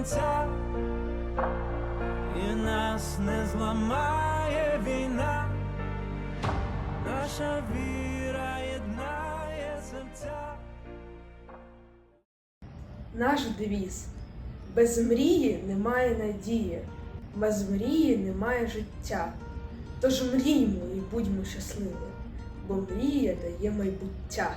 кінця, і нас не зламає війна, наша віра єднає серця. Наш девіз без мрії немає надії, без мрії немає життя. Тож мріймо і будьмо щасливі, бо мрія дає майбуття.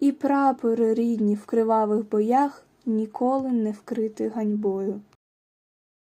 І прапори рідні в кривавих боях ніколи не вкрити ганьбою.